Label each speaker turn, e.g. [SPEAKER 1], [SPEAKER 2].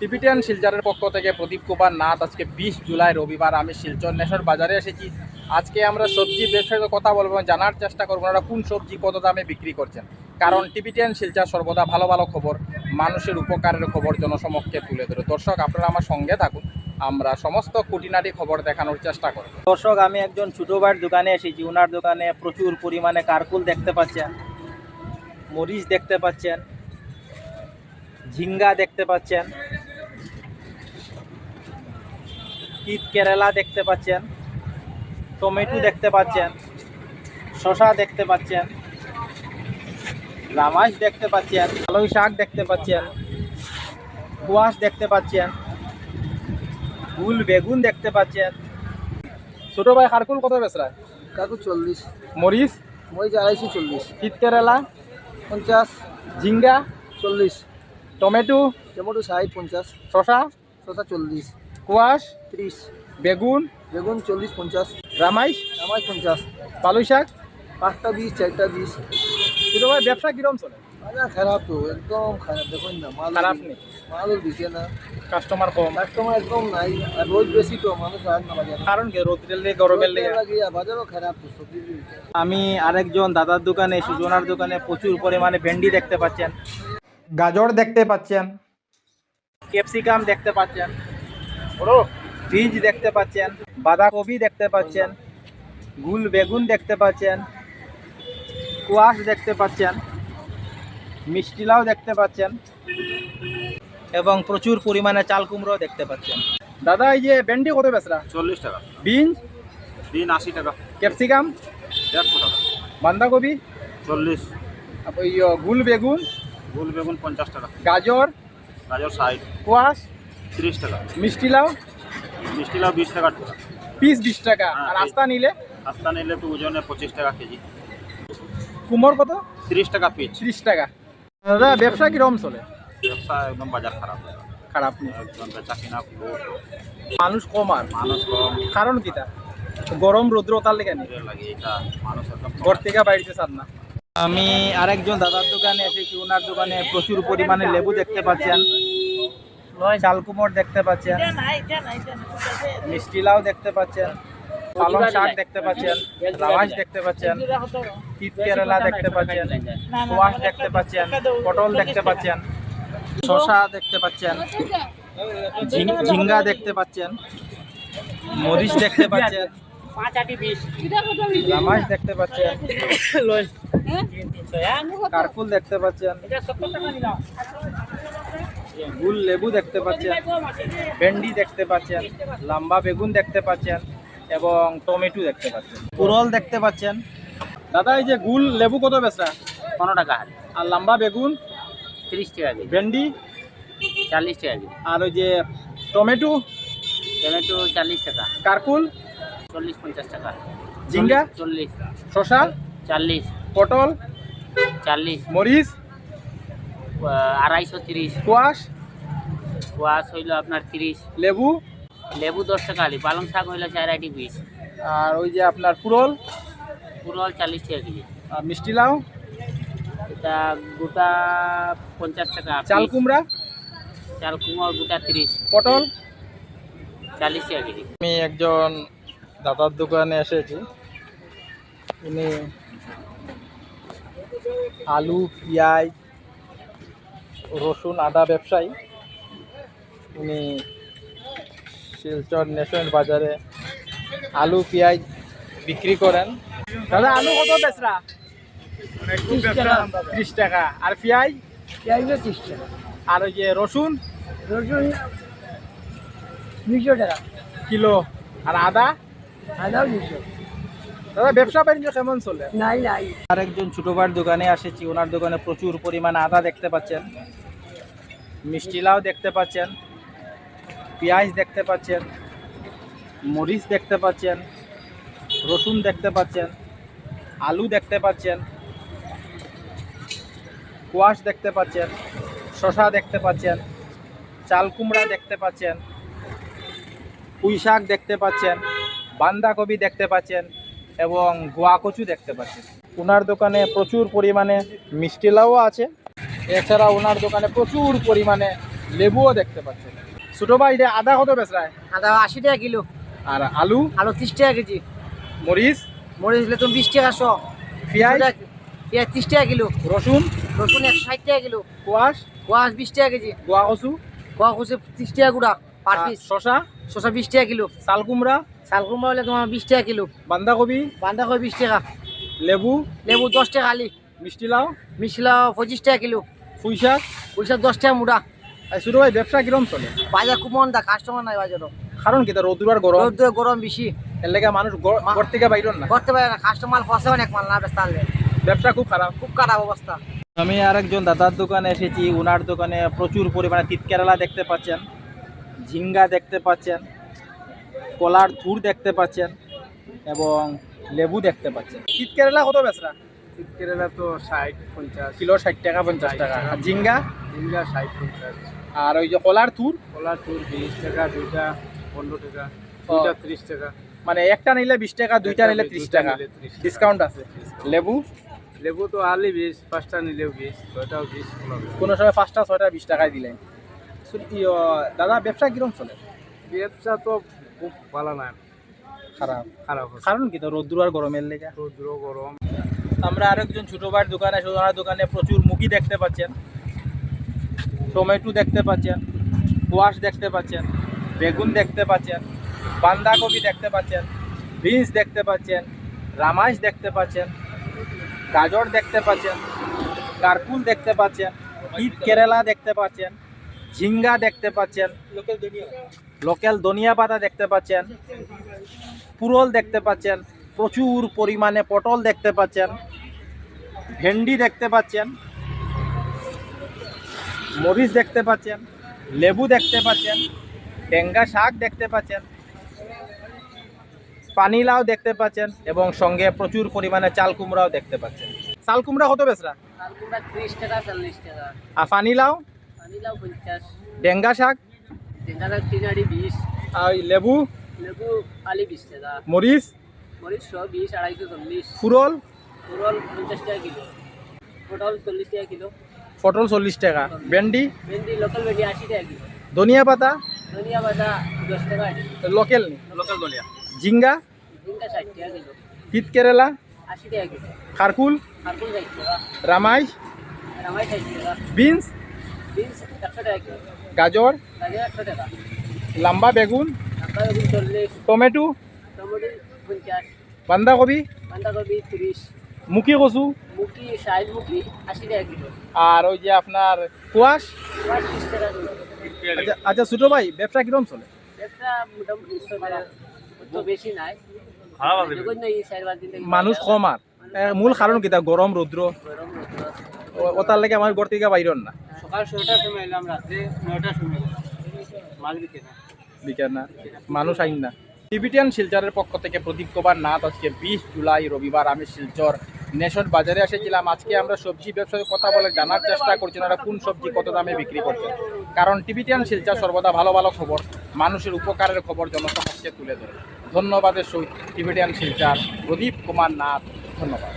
[SPEAKER 1] টিপিটিয়ান শিলচরের পক্ষ থেকে প্রদীপ কুমার নাথ আজকে বিশ জুলাই রবিবার, আমি শিলচর নেশর বাজারে এসেছি। আজকে আমরা সবজি ব্যবসায়ীর কথা বলব জানার চেষ্টা করব ওনারা কোন সবজি কত দামে বিক্রি করছেন। কারণ টিপিটিয়ান শিলচর সর্বদা ভালো ভালো খবর, মানুষের উপকারের খবর জনসমক্ষে তুলে ধরে। দর্শক, আপনারা আমার সঙ্গে থাকুন, আমরা সমস্ত খুঁটিনাটি খবর দেখানোর চেষ্টা করব।
[SPEAKER 2] দর্শক, আমি একজন ছোটো ভাইয়ের দোকানে এসেছি ওনার দোকানে প্রচুর পরিমাণে কারকুল দেখতে পাচ্ছেন, মরিচ দেখতে পাচ্ছেন, ঝিঙ্গা দেখতে পাচ্ছেন। ঈদ কেরালা দেখতে পাচ্ছেন টমেটো দেখতে পাচ্ছেন শশা দেখতে পাচ্ছেন রামাস দেখতে পাচ্ছেন আলুই শাক দেখতে পাচ্ছেন কুয়াশ দেখতে পাচ্ছেন ফুল বেগুন দেখতে পাচ্ছেন।
[SPEAKER 1] ছোট ভাই খারকুল কত বেচরা
[SPEAKER 3] কাকু চল্লিশ।
[SPEAKER 1] মরিচ?
[SPEAKER 3] মরিচ আড়াইশো চল্লিশ।
[SPEAKER 1] ঈদ কেরালা?
[SPEAKER 3] পঞ্চাশ।
[SPEAKER 1] ঝিঙ্গা?
[SPEAKER 3] চল্লিশ।
[SPEAKER 1] টমেটো?
[SPEAKER 3] টমেটো ষাট পঞ্চাশ।
[SPEAKER 1] শশা
[SPEAKER 3] শসা চল্লিশ।
[SPEAKER 1] কুয়াশ
[SPEAKER 3] ত্রিশ
[SPEAKER 1] বেগুন?
[SPEAKER 3] বেগুন চল্লিশ পঞ্চাশ।
[SPEAKER 1] রামাইশ?
[SPEAKER 3] আমার পঞ্চাশ।
[SPEAKER 1] পালুই শাক?
[SPEAKER 3] পাঁচটা বিশ চারটা বিশ
[SPEAKER 1] ছোট ভাই ব্যবসা কিরম চলে?
[SPEAKER 3] বাজার খারাপ তো একদম খারাপ। দেখুন না মাল
[SPEAKER 1] খারাপ নেই।
[SPEAKER 3] মালও দিছে না।
[SPEAKER 1] কাস্টমার কম।
[SPEAKER 3] কাস্টমার একদম নাই আর রোজ বেশি তো মানুষ আর না বাজার।
[SPEAKER 1] কারণ কি রোদ্রের লেগে গরমের লেগে।
[SPEAKER 3] বাজারও খারাপ তো সবজি
[SPEAKER 2] আমি আরেকজন দাদার দোকানে এসেছি ওনার দোকানে প্রচুর পরিমাণে ভেন্ডি দেখতে পাচ্ছেন।
[SPEAKER 1] গাজর দেখতে পাচ্ছেন।
[SPEAKER 2] ক্যাপসিকাম দেখতে পাচ্ছেন। বীজ দেখতে পাচ্ছেন বাঁধাকপি দেখতে পাচ্ছেন গুল বেগুন দেখতে পাচ্ছেন কুয়াশ দেখতে পাচ্ছেন মিষ্টিলাও দেখতে পাচ্ছেন এবং প্রচুর পরিমাণে চাল কুমড়ো দেখতে পাচ্ছেন।
[SPEAKER 1] দাদা এই যে ভেন্ডি কত বেচরা?
[SPEAKER 4] চল্লিশ টাকা।
[SPEAKER 1] বিন
[SPEAKER 4] দিন আশি টাকা।
[SPEAKER 1] ক্যাপসিকাম?
[SPEAKER 4] দেড়শো টাকা।
[SPEAKER 1] বাঁধাকপি?
[SPEAKER 4] চল্লিশ।
[SPEAKER 1] এই গুল বেগুন?
[SPEAKER 4] গুল বেগুন পঞ্চাশ টাকা।
[SPEAKER 1] গাজর?
[SPEAKER 4] গাজর ষাট।
[SPEAKER 1] কোয়াশ
[SPEAKER 4] তিরিশ টাকা।
[SPEAKER 1] মিষ্টি লাউ?
[SPEAKER 4] মিষ্টি লাউ বিশ টাকা
[SPEAKER 1] পিস বিশ টাকা।
[SPEAKER 4] হ্যাঁ,
[SPEAKER 1] আর আস্তা নিলে?
[SPEAKER 4] আস্তা নিলে তো ওজনে পঁচিশ টাকা কেজি।
[SPEAKER 1] কুমোর কত?
[SPEAKER 4] তিরিশ টাকা পিস।
[SPEAKER 1] ত্রিশ টাকা। দাদা ব্যবসা কিরম চলে?
[SPEAKER 4] ব্যবসা একদম বাজার খারাপ।
[SPEAKER 1] খারাপ
[SPEAKER 4] একদম বেচা কিনা
[SPEAKER 1] মানুষ কম আর।
[SPEAKER 4] মানুষ কম।
[SPEAKER 1] কারণ কিটা গরম রৌদ্র তার লেগে ঘর থেকে বাইরে চান না।
[SPEAKER 2] আমি আরেকজন দাদার দোকানে এসেছি। ওনার দোকানে প্রচুর পরিমাণে লেবু দেখতে পাচ্ছেন। চাল কুমড় দেখতে পাচ্ছেন। মিষ্টি লাউ দেখতে পাচ্ছেন। পালং শাক দেখতে পাচ্ছেন রামাস দেখতে পাচ্ছেন। তিত কেরালা দেখতে পাচ্ছেন কোয়াশ দেখতে পাচ্ছেন পটল দেখতে পাচ্ছেন শশা দেখতে পাচ্ছেন ঝিঙ্গা দেখতে পাচ্ছেন মরিচ দেখতে পাচ্ছেন রামাস দেখতে পাচ্ছেন কারকুল দেখতে পাচ্ছেন গুল লেবু দেখতে পাচ্ছেন ভেন্ডি দেখতে পাচ্ছেন লম্বা বেগুন দেখতে পাচ্ছেন এবং টমেটো দেখতে পাচ্ছেন। পুরল দেখতে পাচ্ছেন।
[SPEAKER 1] দাদা এই যে গুল লেবু কত বেচরা
[SPEAKER 2] পনেরো টাকা।
[SPEAKER 1] আর লম্বা বেগুন?
[SPEAKER 2] তিরিশ টাকা
[SPEAKER 1] ভেন্ডি?
[SPEAKER 2] চাল্লিশ টাকা
[SPEAKER 1] আর ওই যে টমেটো?
[SPEAKER 2] টমেটো চাল্লিশ টাকা।
[SPEAKER 1] কারকুল?
[SPEAKER 2] চল্লিশ পঞ্চাশ টাকা।
[SPEAKER 1] ঝিঙ্গা?
[SPEAKER 2] চল্লিশ।
[SPEAKER 1] শশা
[SPEAKER 2] চাল্লিশ।
[SPEAKER 1] পটল?
[SPEAKER 2] চাল্লিশ।
[SPEAKER 1] মরিচ?
[SPEAKER 2] আড়াইশো তিরিশ।
[SPEAKER 1] কোয়াশ?
[SPEAKER 2] কোয়াশ হইল আপনার তিরিশ।
[SPEAKER 1] লেবু?
[SPEAKER 2] লেবু দশ টাকা আলি। পালং শাক হইল চার আটি পিস
[SPEAKER 1] আর ওই যে আপনার পুরল
[SPEAKER 2] পুরল চাল্লিশ টাকা কেজি।
[SPEAKER 1] আর মিষ্টি লাউ?
[SPEAKER 2] এটা গোটা পঞ্চাশ টাকা
[SPEAKER 1] চাল। কুমড়া?
[SPEAKER 2] চাল কুমড় গোটা তিরিশ।
[SPEAKER 1] পটল?
[SPEAKER 2] চাল্লিশ টাকা কেজি।
[SPEAKER 1] আমি একজন দাদার দোকানে এসেছি। উনি আলু পেঁয়াজ রসুন আদা ব্যবসায়ী। উনি শিলচর ন্যাশনাল বাজারে আলু পেঁয়াজ বিক্রি করেন। দাদা আলু কত বেচরা? ত্রিশ টাকা। আর পেঁয়াজ?
[SPEAKER 3] পেঁয়াজ ত্রিশ টাকা।
[SPEAKER 1] আর ওই যে রসুন?
[SPEAKER 3] রসুন দুশো টাকা।
[SPEAKER 1] কিলো। আর আদা?
[SPEAKER 3] আদাও দুশো
[SPEAKER 1] দাদা ব্যবসা বাণিজ্য কেমন চলে
[SPEAKER 3] নাই নাই
[SPEAKER 2] আরেকজন ছোটো ভাইয়ের দোকানে এসেছি ওনার দোকানে প্রচুর পরিমাণে আদা দেখতে পাচ্ছেন মিষ্টি লাউ দেখতে পাচ্ছেন পেঁয়াজ দেখতে পাচ্ছেন মরিচ দেখতে পাচ্ছেন রসুন দেখতে পাচ্ছেন আলু দেখতে পাচ্ছেন কোয়াশ দেখতে পাচ্ছেন শশা দেখতে পাচ্ছেন চাল কুমড়া দেখতে পাচ্ছেন পুঁই শাক দেখতে পাচ্ছেন বাঁধাকপি দেখতে পাচ্ছেন এবং গোয়া কচু দেখতে পাচ্ছেন ওনার দোকানে প্রচুর পরিমাণে মিষ্টি লাউও আছে। এছাড়া ওনার দোকানে প্রচুর পরিমাণে
[SPEAKER 1] লেবুও দেখতে পাচ্ছেন ছোট ভাই এটা আদা কত বেচরায়
[SPEAKER 3] আদা আশি টাকা কিলো।
[SPEAKER 1] আর আলু?
[SPEAKER 3] আলু ত্রিশ টাকা কেজি।
[SPEAKER 1] মরিচ?
[SPEAKER 3] মরিচ দিলে তুমি বিশ টাকা শো।
[SPEAKER 1] পেঁয়াজ?
[SPEAKER 3] পেঁয়াজ ত্রিশ টাকা কিলো।
[SPEAKER 1] রসুন?
[SPEAKER 3] রসুন একশো ষাট টাকা কিলো।
[SPEAKER 1] কোয়াশ?
[SPEAKER 3] কোয়াশ বিশ টাকা কেজি।
[SPEAKER 1] গোয়া কচু?
[SPEAKER 3] গোয়া কচু ত্রিশ টাকা গুড়া পার পিস।
[SPEAKER 1] শশা
[SPEAKER 3] শসা বিশ টাকা কিলো।
[SPEAKER 1] চাল কুমড়া?
[SPEAKER 3] শালকুমড়া হলে তোমার বিশ টাকা কিলো।
[SPEAKER 1] বান্ধাকপি
[SPEAKER 3] বাঁধাকপি বিশ টাকা।
[SPEAKER 1] লেবু
[SPEAKER 3] লেবু দশ টাকা আলি
[SPEAKER 1] মিষ্টি লাউ
[SPEAKER 3] মিশলা পঁচিশ টাকা কিলো।
[SPEAKER 1] পুঁই শাক
[SPEAKER 3] পয়সা দশ টাকা মুড়া।
[SPEAKER 1] ছোট ভাই ব্যবসা কিরম চলে?
[SPEAKER 3] বাজার খুব মন্দা কাস্টমার নাই বাজারও
[SPEAKER 1] কারণ কি রোদুর আর গরম?
[SPEAKER 3] রোদ গরম বেশি।
[SPEAKER 1] এর লেগে মানুষ ঘর থেকে বাইর না?
[SPEAKER 3] করতে পারে না কাস্টমার ফসে অনেক মাল না বেস্তা
[SPEAKER 1] ব্যবসা খুব খারাপ।
[SPEAKER 3] খুব খারাপ অবস্থা।
[SPEAKER 2] আমি আরেকজন দাদার দোকানে এসেছি ওনার দোকানে প্রচুর পরিমাণে তিত কেরালা দেখতে পাচ্ছেন ঝিঙ্গা দেখতে পাচ্ছেন। কলার থুর দেখতে পাচ্ছেন এবং লেবু দেখতে পাচ্ছেন।
[SPEAKER 1] শীত কেরালা কত বেচরা?
[SPEAKER 3] শীত কেরালা তো ষাট পঞ্চাশ।
[SPEAKER 1] কিলো ষাট টাকা পঞ্চাশ টাকা। আর ঝিঙ্গা?
[SPEAKER 3] জিঙ্গা ষাট পঞ্চাশ।
[SPEAKER 1] আর ওই যে কলার থুর
[SPEAKER 3] কলার চুর বিশ টাকা দুইটা পনেরো টাকা
[SPEAKER 1] দুইটা
[SPEAKER 3] ত্রিশ টাকা।
[SPEAKER 1] মানে একটা নিলে বিশ টাকা দুইটা নিলে ত্রিশ টাকা। ডিসকাউন্ট আছে। লেবু?
[SPEAKER 3] লেবু তো আলি বিশ পাঁচটা নিলেও বিশ ছয়টাও বিশ
[SPEAKER 1] কোনো সময় পাঁচটা ছয়টা বিশ টাকায় দিলেন। দাদা ব্যবসা কিরম চলে?
[SPEAKER 3] ব্যবসা তো খুব ভালো না
[SPEAKER 1] খারাপ।
[SPEAKER 3] খারাপ
[SPEAKER 1] কারণ কি? তো রোদ্দুর আর গরমের লেগে।
[SPEAKER 3] রৌদ্র গরম।
[SPEAKER 2] আমরা আরেকজন ছোট ভাইয়ের দোকানে এসে ওনার দোকানে প্রচুর মুগি দেখতে পাচ্ছেন। টমেটো দেখতে পাচ্ছেন কোয়াশ দেখতে পাচ্ছেন বেগুন দেখতে পাচ্ছেন বাঁধাকপি দেখতে পাচ্ছেন বিনস দেখতে পাচ্ছেন রামাইশ দেখতে পাচ্ছেন গাজর দেখতে পাচ্ছেন কারকুল দেখতে পাচ্ছেন ঈদ কেরালা দেখতে পাচ্ছেন ঝিঙ্গা দেখতে পাচ্ছেন। লোকাল ধনিয়া পাতা দেখতে পাচ্ছেন পুরল দেখতে পাচ্ছেন প্রচুর পরিমাণে পটল দেখতে পাচ্ছেন ভেন্ডি দেখতে পাচ্ছেন মরিচ দেখতে পাচ্ছেন লেবু দেখতে পাচ্ছেন টেঙ্গা শাক দেখতে পাচ্ছেন পানি পানিলাও দেখতে পাচ্ছেন এবং সঙ্গে প্রচুর পরিমাণে চাল কুমড়াও দেখতে পাচ্ছেন। চাল কুমড়া কত বেচরা?
[SPEAKER 1] আর পানিলাও? ডেঙ্গা শাক?
[SPEAKER 3] টেঙ্গারা তিন আড়ি বিশ
[SPEAKER 1] আর লেবু
[SPEAKER 3] লেবু আলি বিশ টাকা
[SPEAKER 1] মরিচ
[SPEAKER 3] মরিচ শো বিশ আড়াইশো চল্লিশ
[SPEAKER 1] ফুরল
[SPEAKER 3] পঞ্চাশ টাকা কিলো পটল চল্লিশ টাকা কিলো
[SPEAKER 1] পটল চল্লিশ টাকা ভেন্ডি
[SPEAKER 3] ভেন্ডি লোকাল ভেন্ডি আশি টাকা কিলো
[SPEAKER 1] ধনিয়া পাতা
[SPEAKER 3] ধনিয়া পাতা দশ টাকা
[SPEAKER 1] লোকেল
[SPEAKER 4] লোকাল দলিয়া
[SPEAKER 1] ঝিঙ্গা
[SPEAKER 3] ঝিঙ্গা ষাট টাকা কিলো
[SPEAKER 1] শীত কেরালা
[SPEAKER 3] আশি টাকা কিলো
[SPEAKER 1] খারকুল
[SPEAKER 3] খারকুল ষাট টাকা
[SPEAKER 1] রামাইশ
[SPEAKER 3] রামাই ষাট টাকা
[SPEAKER 1] বিনস
[SPEAKER 3] বিনস একশো টাকা কিলো
[SPEAKER 1] গাজর লাম্বা বেগুন টমেটো বাঁধাকপি
[SPEAKER 3] তিরিশ
[SPEAKER 1] মুখি কচু
[SPEAKER 3] মুখি সাইজ মুখি আশি টাকা কিলো।
[SPEAKER 1] আর ওই যে আপনার কুয়াশ। আচ্ছা আচ্ছা ছোটো ভাই ব্যবসা কিরম চলে?
[SPEAKER 3] মোটামুটি তো বেশি নাই।
[SPEAKER 1] মানুষ কম আর। মূল কারণ কি তা? গরম রৌদ্র?
[SPEAKER 3] গরম রৌদ্র।
[SPEAKER 1] ওটার লাগে আমার ঘর থেকে বাইরন না।
[SPEAKER 3] সকাল ছয়টার সময় এলাম রাত্রে, নয়টার সময়। বিকে
[SPEAKER 1] না। মানুষ আইন না। টিবিটিয়ান শিলচরের পক্ষ থেকে প্রদীপ কুমার নাথ আজকে বিশ জুলাই রবিবার আমি শিলচর নেশন বাজারে এসেছিলাম। আজকে আমরা সবজি ব্যবসার কথা বলে জানার চেষ্টা করছি ওরা কোন সবজি কত দামে বিক্রি করছে কারণ টিবিটিয়ান শিলচর সর্বদা ভালো ভালো খবর, মানুষের উপকারের খবর জনসমক্ষে তুলে ধরে। ধন্যবাদের সহিত টিবিটিয়ান শিলচর প্রদীপ কুমার নাথ, ধন্যবাদ।